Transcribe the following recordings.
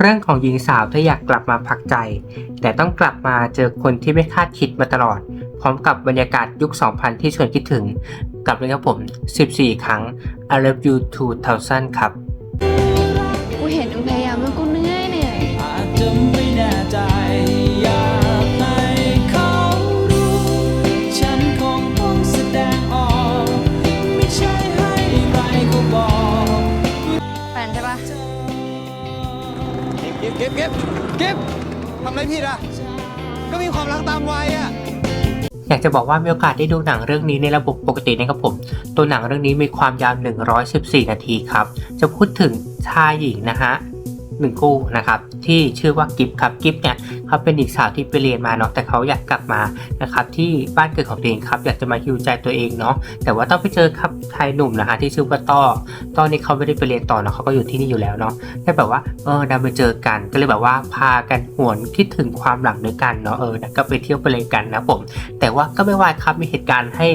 เรื่องของหญิงสาวที่อยากกลับมาพักใจ แต่ต้องกลับมาเจอคนที่ไม่คาดคิดมาตลอด พร้อมกับบรรยากาศยุค 2000 ที่ชวนคิดถึง กับเลยครับผม 14 ครั้ง I love you 2000 ครับ กูเห็นมึงพยายามแล้วกูเหนื่อยเหนื่อยอาจจะไม่แน่ใจ เก็บเก็บเก็บทำอะไรผิดอะ ก็มีความรักตามวัยอะอยากจะบอกว่ามีโอกาสได้ดูหนังเรื่องนี้ในระบบปกตินะครับผม ตัวหนังเรื่องนี้มีความยาว 114 นาทีครับ จะพูดถึงชายหญิงนะฮะ หนึ่งคู่นะครับที่ชื่อว่ากิฟครับกิฟเนี่ยเขาเป็นหญิงสาวที่ไปเรียนมาเนาะแต่เขาอยากกลับมานะครับที่บ้านเกิดของตัวเองครับอยากจะมาฮิวใจตัวเองเนาะแต่ว่าต้องไปเจอครับชายหนุ่มนะฮะที่ชื่อว่าต้อต้อนี่เขาไม่ได้ไปเรียนต่อเนาะเขาก็อยู่ที่นี่อยู่แล้วเนาะแต่แบบว่าเออดันไปเจอกันก็เลยแบบว่าพากันหวนคิดถึงความหลังด้วยกันเนาะเออแล้วก็ไปเที่ยวไปเลยกันนะผมแต่ว่าก็ไม่วายครับมีเหตุการณ์ให้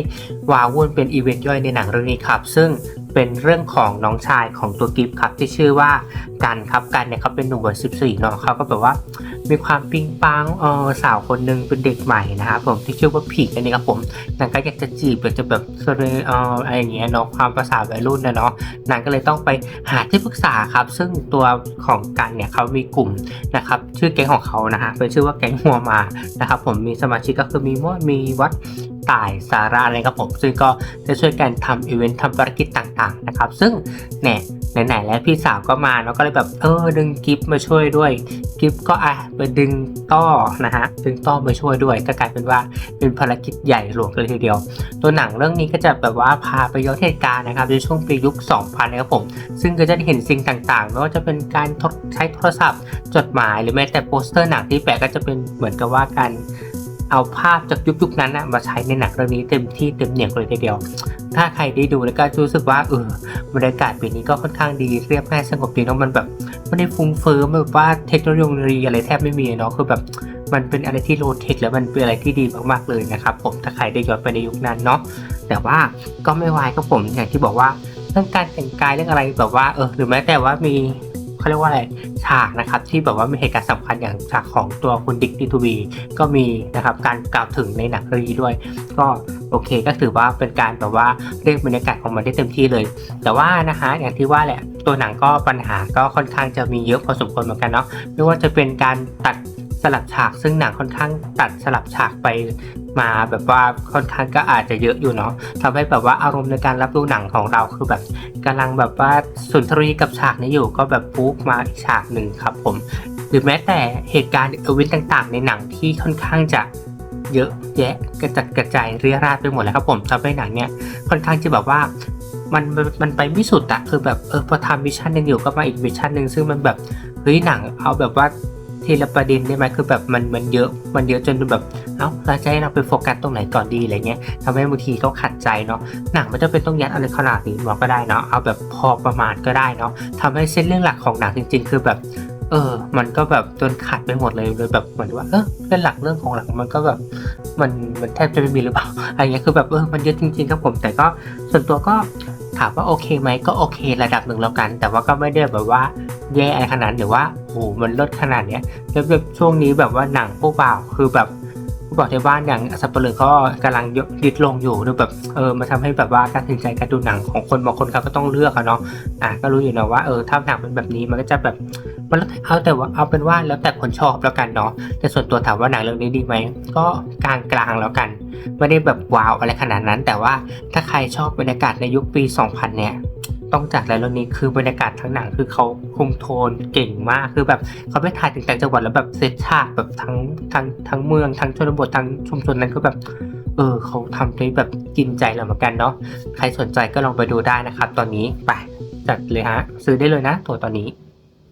วาวุ่นเป็นอีเวนต์ย่อยในหนังเรื่องนี้ครับซึ่ง เป็นเรื่องของน้องชายของตัวกิฟต์ครับที่ชื่อว่ากันครับกันเนี่ยเขาเป็นหนุ่มวัยสิบสี่เนาะเขาก็แบบว่า มีความปิ๊งปังเออสาวคนหนึ่งเป็นเด็กใหม่นะครับผมที่ชื่อว่าผีนั่นเองครับผมนางก็อยากจะจีบอยากจะแบบเสนอเอออะไรอย่างเงี้ยเนาะความภาษาวัยรุ่นนะเนาะนางก็เลยต้องไปหาที่ปรึกษาครับ ซึ่งตัวของกันเนี่ยเขามีกลุ่มนะครับชื่อแก๊งของเขานะฮะเป็นชื่อว่าแก๊งหัวมานะครับผมมีสมาชิกก็คือมีมอดมีวัดต่ายสาระอะไรครับผมซึ่งก็จะช่วยกันทำอีเวนต์ทำภารกิจต่างๆนะครับ ซึ่งเนี่ย ไหนๆแล้วพี่สาวก็มาเนาะก็เลยแบบเออดึงกิฟมาช่วยด้วย กิฟก็อะไปดึงต้อนะฮะดึงต้อมาช่วยด้วยก็กลายเป็นว่าเป็นภารกิจใหญ่หลวงกันเลยทีเดียว ตัวหนังเรื่องนี้ก็จะแบบว่าพาไปย้อนเหตุการณ์นะครับในช่วงปียุค 2000นะครับผม ซึ่งก็จะได้เห็นสิ่งต่างๆไม่ว่าจะเป็นการใช้โทรศัพท์ จดหมายหรือแม้แต่โปสเตอร์หนังที่แปะก็จะเป็นเหมือนกับว่าการเอาภาพจากยุคๆนั้นนะมาใช้ในหนังเรื่องนี้เต็มที่เต็มเหนียวเลยทีเดียว ถ้าใครได้ดูแล้วก็รู้สึกว่าเออบรรยากาศปีนี้ก็ค่อนข้างดีเรียบง่ายสงบดีเนาะมันแบบไม่ได้ฟุ้งเฟ้อแบบว่าเทคโนโลยีอะไรแทบไม่มีเนาะคือแบบมันเป็นอะไรที่โลเทคแล้วมันเป็นอะไรที่ดีมากๆเลยนะครับผมถ้าใครได้ย้อนไปในยุคนั้นเนาะแต่ว่าก็ไม่วายครับผมอย่างที่บอกว่าเรื่องการแต่งกายเรื่องอะไรแบบว่าเออหรือแม้แต่ว่ามี เขาเรียกว่าอะไรฉากนะครับที่แบบว่ามีเหตุการณ์สำคัญอย่างฉากของตัวคุณดิกดีทูบีก็มีนะครับการกล่าวถึงในหนังเรื่องนี้ด้วย ก็โอเคก็ถือว่าเป็นการแบบว่าเรียกบรรยากาศของมันได้เต็มที่เลย แต่ว่านะฮะอย่างที่ว่าแหละตัวหนังก็ปัญหาก็ค่อนข้างจะมีเยอะพอสมควรเหมือนกันเนาะไม่ว่าจะเป็นการตัด สลับฉากซึ่งหนังค่อนข้างตัดสลับฉากไปมาแบบว่าค่อนข้างก็อาจจะเยอะอยู่เนาะทำให้แบบว่าอารมณ์ในการรับรู้หนังของเราคือแบบกำลังแบบว่าสุนทรีกับฉากนี้อยู่ก็แบบปุ๊บมาอีกฉากหนึ่งครับผม หรือแม้แต่เหตุการณ์อวินต่างๆ ในหนังที่ค่อนข้างจะเยอะแยะกระจัดกระจายเรียราดไปหมดเลยครับผมทำให้หนังเนี่ยค่อนข้างจะแบบว่ามันมันมันไปไม่สุดอะคือแบบเออพอทำมิชชั่นหนึ่งอยู่ก็มาอีกมิชชั่นหนึ่งซึ่งมันแบบเฮ้ยหนังเอาแบบว่า ทีละประเด็นได้ไหมคือแบบมันมันเยอะมันเยอะจนแบบเอ้าเราจะให้เราไปโฟกัสตรงไหนก่อนดีอะไรเงี้ยทำให้บางทีก็ขัดใจเนาะหนังไม่จำเป็นต้องยัดอะไรขนาดนี้หรอก็ได้เนาะเอาแบบพอประมาณก็ได้เนาะทำให้เส้นเรื่องหลักของหนังจริง ๆ คือแบบเออ มันก็แบบจนขาดไปหมดเลยเลยแบบเหมือนว่า เออเส้นหลักเรื่องของหลังมันก็แบบ มันมันแทบจะไม่มีหรือเปล่า อะไรเงี้ย คือแบบเออ มันเยอะจริงๆครับผม แต่ก็ส่วนตัวก็ถามว่าโอเคไหมก็โอเคระดับหนึ่งแล้วกัน แต่ว่าก็ไม่ได้แบบว่า แย่อะไรขนาดหรือว่าโอ้โหมันลดขนาดเนี้ยแล้วแบบช่วงนี้แบบว่าหนังพวกเปล่าวคือแบบผู้บอกในบ้านอย่างสับเปลือก็กำลังยึดลงอยู่ดูแบบเออมาทำให้แบบว่าการตัดสินใจการดูหนังของคนบางคนเขาก็ต้องเลือกอะเนาะอะก็รู้อยู่นะว่าเออถ้าหนังเป็นแบบนี้มันก็จะแบบมันแล้วแต่เอาแต่ว่าเอาเป็นว่าแล้วแต่คนชอบแล้วกันเนาะแต่ส่วนตัวถามว่าหนังเรื่องนี้ดีไหมก็กลางกลางๆแล้วกัน ไม่ได้แบบว้าวอะไรขนาดนั้น แต่ว่าถ้าใครชอบบรรยากาศในยุคปี 2000 เนี่ย ต้องจัดแล้วเรื่องนี้คือบรรยากาศทั้งหนังคือเขาคุมโทนเก่งมากคือแบบเขาไปถ่ายถึงต่างจังหวัดแล้วแบบเซตฉากแบบทั้งทั้งทั้งเมืองทั้งชนบททั้งชุมชนนั้นก็แบบ เออเขาทำได้แบบกินใจเราเหมือนกันเนาะใครสนใจก็ลองไปดูได้นะครับ ตอนนี้ไปจัดเลยฮะ ซื้อได้เลยนะตัวตอนนี้